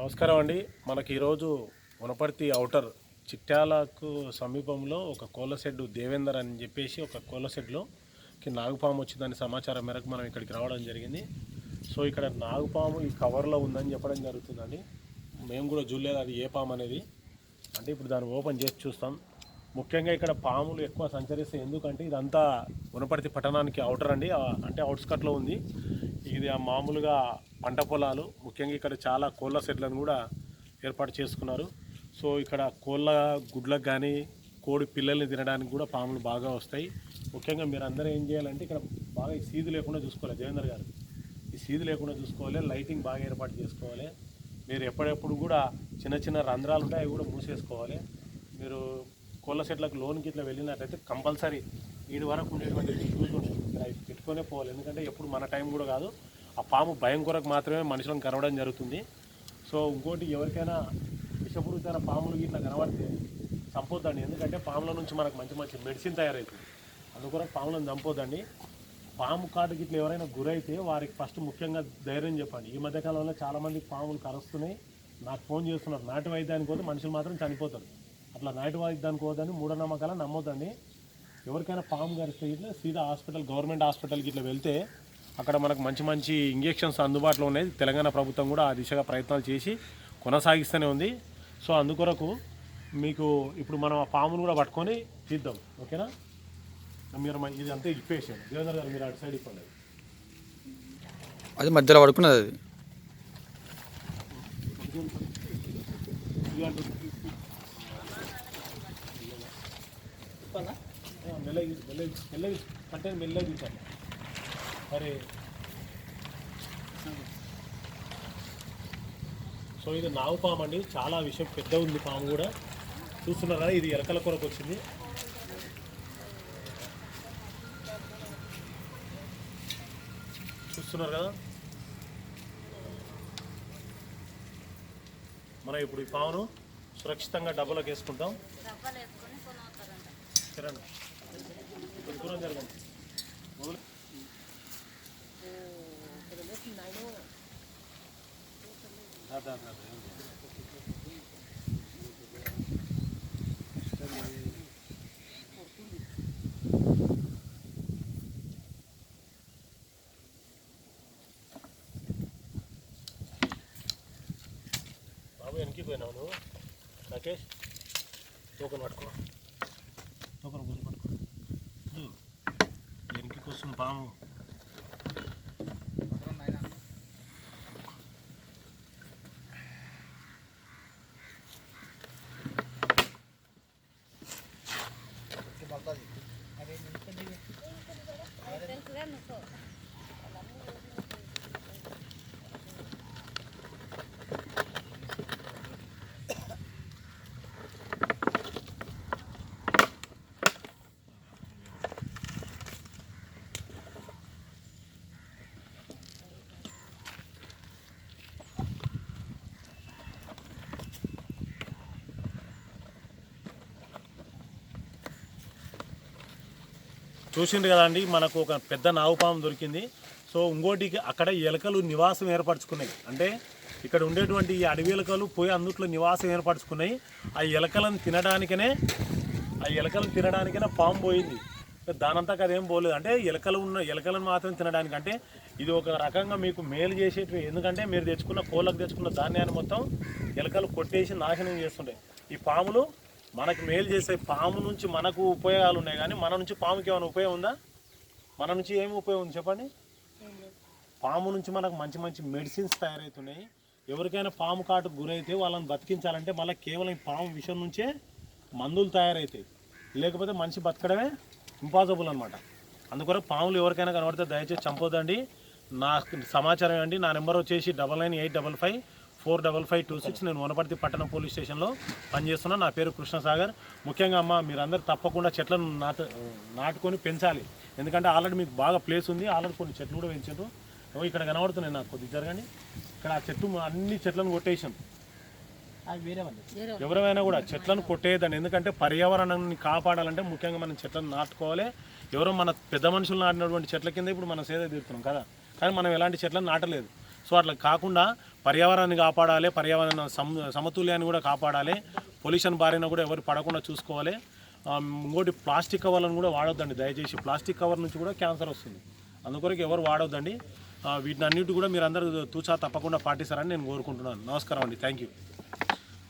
నమస్కారం అండి. మనకి ఈరోజు వనపర్తి ఔటర్ చిట్యాలకు సమీపంలో ఒక కోళ్ళ షెడ్ దేవేందర్ అని చెప్పేసి ఒక కోళ్ళ షెడ్లోకి నాగుపాము వచ్చిందని సమాచారం మేరకు మనం ఇక్కడికి రావడం జరిగింది. సో ఇక్కడ నాగుపాము ఈ కవర్లో ఉందని చెప్పడం జరుగుతుందండి. మేము కూడా చూడలేదు అది ఏ పాము అనేది. అంటే ఇప్పుడు దాన్ని ఓపెన్ చేసి చూస్తాం. ముఖ్యంగా ఇక్కడ పాములు ఎక్కువ సంచరిస్తాయి ఎందుకంటే ఇదంతా వనపర్తి పట్టణానికి అవుటర్ అండి. అంటే అవుట్స్కట్లో ఉంది. ఇది ఆ మామూలుగా పంట పొలాలు. ముఖ్యంగా ఇక్కడ చాలా కోళ్ళ సెట్లను కూడా ఏర్పాటు చేసుకున్నారు. సో ఇక్కడ కోళ్ళ గుడ్లకు కానీ కోడి పిల్లల్ని తినడానికి కూడా పాములు బాగా వస్తాయి. ముఖ్యంగా మీరు అందరూ ఏం చేయాలంటే ఇక్కడ బాగా ఈ సీదు లేకుండా చూసుకోవాలి. దేవేందర్ గారు ఈ సీదు లేకుండా చూసుకోవాలి. లైటింగ్ బాగా ఏర్పాటు చేసుకోవాలి. మీరు ఎప్పుడెప్పుడు కూడా చిన్న చిన్న రంధ్రాలు ఉంటాయి అవి కూడా మూసేసుకోవాలి. మీరు కోళ్ళ చెట్లకు లోన్కి ఇట్లా వెళ్ళినట్లయితే కంపల్సరీ ఇది వరకు ఉండేటువంటి షూస్ పెట్టుకునే పోవాలి. ఎందుకంటే ఎప్పుడు మన టైం కూడా కాదు. ఆ పాము భయం కొరకు మాత్రమే మనుషులను కనవడం జరుగుతుంది. సో ఇంకోటి ఎవరికైనా విషపూరితమైన పాములు ఇట్లా కనబడితే చంపొద్దండి. ఎందుకంటే పాముల నుంచి మనకు మంచి మంచి మెడిసిన్ తయారవుతుంది. అందుకొరకు పాములను చంపొద్దండి. పాము కాటుకి ఇట్లా ఎవరైనా గురైతే వారికి ఫస్ట్ ముఖ్యంగా ధైర్యం చెప్పండి. ఈ మధ్యకాలంలో చాలామంది పాములు కరుస్తున్నాయి. నాకు ఫోన్ చేస్తున్నారు. నాటు వైద్యానికి పోతే మనుషులు మాత్రం చనిపోతారు. అట్లా నాటి వైద్యానికి పోదని మూఢనమ్మకాలను నమ్మొద్దండి. ఎవరికైనా పాము కరిస్తే ఇట్లా సీదా హాస్పిటల్ గవర్నమెంట్ హాస్పిటల్కి ఇట్లా వెళ్తే అక్కడ మనకు మంచి మంచి ఇంజెక్షన్స్ అందుబాటులో ఉన్నాయి. తెలంగాణ ప్రభుత్వం కూడా ఆ దిశగా ప్రయత్నాలు చేసి కొనసాగిస్తూనే ఉంది. సో అందుకొరకు మీకు ఇప్పుడు మనం ఆ పామును కూడా పట్టుకొని తీద్దాం. ఓకేనా? మీరు ఇది అంతా ఇప్పేసాను దేవేంద్ర గారు మీరు అటు సైడ్ ఇప్పండి. అది మధ్యలో పడుకున్నది అది ఇది అంటే ఆ, మెల్లగా మెల్లగా మెల్లగా. అంటే మెల్లగా తీసాను మరి సో ఇది నాగు పాము అండి. చాలా విషయం పెద్ద ఉంది పాము కూడా. చూస్తున్నారా? ఇది ఎలకల కొరకు వచ్చింది. చూస్తున్నారు కదా? మనం ఇప్పుడు ఈ పామును సురక్షితంగా డబ్బులకు వేసుకుంటాం. డబ్బాలు వెనక్కి పోయినావు నువ్వు రాకేష్ టోకన్ పట్టుకో టోకన్ కొంచెం పట్టుకో ఇదిగో, acostumamos చూసిండు కదండి మనకు ఒక పెద్ద నాగుపాము దొరికింది. సో ఇంకోటికి అక్కడ ఎలకలు నివాసం ఏర్పరచుకున్నాయి. అంటే ఇక్కడ ఉండేటువంటి ఈ అడవి ఎలకలు పోయి అందుట్లో నివాసం ఏర్పరచుకున్నాయి. ఆ ఎలకలను తినడానికనే ఆ ఎలకలను తినడానికనే పాము పోయింది. దానంతా అదేం పోలేదు. అంటే ఎలకలు ఉన్న ఎలకలను మాత్రం తినడానికి. అంటే ఇది ఒక రకంగా మీకు మేలు చేసేటివి. ఎందుకంటే మీరు తెచ్చుకున్న కోళ్ళకు తెచ్చుకున్న ధాన్యాన్ని మొత్తం ఎలకలు కొట్టేసి నాశనం చేస్తుంటాయి. ఈ పాములు మనకు మేలు చేసే పాము నుంచి మనకు ఉపయోగాలు ఉన్నాయి కానీ మన నుంచి పాముకి ఏమైనా ఉపయోగం ఉందా? మన నుంచి ఏమి ఉపయోగం ఉంది చెప్పండి? పాము నుంచి మనకు మంచి మంచి మెడిసిన్స్ తయారవుతున్నాయి. ఎవరికైనా పాము కాటుకు గురైతే వాళ్ళని బతికించాలంటే మళ్ళీ కేవలం ఈ పాము విషయం నుంచే మందులు తయారవుతాయి. లేకపోతే మనిషి బతకడమే ఇంపాసిబుల్ అనమాట అందుకొరకు పాములు ఎవరికైనా కనబడితే దయచేసి చంపొద్దండి. నా సమాచారం అండి నా నెంబర్ వచ్చేసి double nine eight double five four double five two six నేను వనపర్తి పట్టణం పోలీస్ స్టేషన్లో పనిచేస్తున్నా. నా పేరు కృష్ణసాగర్. ముఖ్యంగా అమ్మ మీరందరూ తప్పకుండా చెట్లను నాట నాటుకొని పెంచాలి. ఎందుకంటే ఆల్రెడీ మీకు బాగా ప్లేస్ ఉంది. ఆల్రెడీ కొన్ని చెట్లు కూడా పెంచారు. ఓ ఇక్కడ కనబడుతున్నాయి నాకు కొద్దిగా జరగండి. ఇక్కడ ఆ చెట్టు అన్ని చెట్లను కొట్టేసాం ఎవరైనా కూడా చెట్లను కొట్టేయదండి ఎందుకంటే పర్యావరణాన్ని కాపాడాలంటే ముఖ్యంగా మనం చెట్లను నాటుకోవాలి. ఎవరో మన పెద్ద మనుషులు నాటినటువంటి చెట్ల కింద ఇప్పుడు మనం సేద తీరుతున్నాం కదా. కానీ మనం ఎలాంటి చెట్లను నాటలేదు. సో అట్లా కాకుండా పర్యావరణాన్ని కాపాడాలి పర్యావరణ సమ సమతుల్యాన్ని కూడా కాపాడాలి. పొల్యూషన్ బారిన కూడా ఎవరు పడకుండా చూసుకోవాలి. ఇంకోటి ప్లాస్టిక్ కవర్లను కూడా వాడొద్దండి. దయచేసి ప్లాస్టిక్ కవర్ నుంచి కూడా క్యాన్సర్ వస్తుంది. అందుకొరకు ఎవరు వాడొద్దండి. వీటిని అన్నిటి కూడా మీరు అందరూ తూచా తప్పకుండా పాటిస్తారని నేను కోరుకుంటున్నాను. నమస్కారం అండి. Thank you.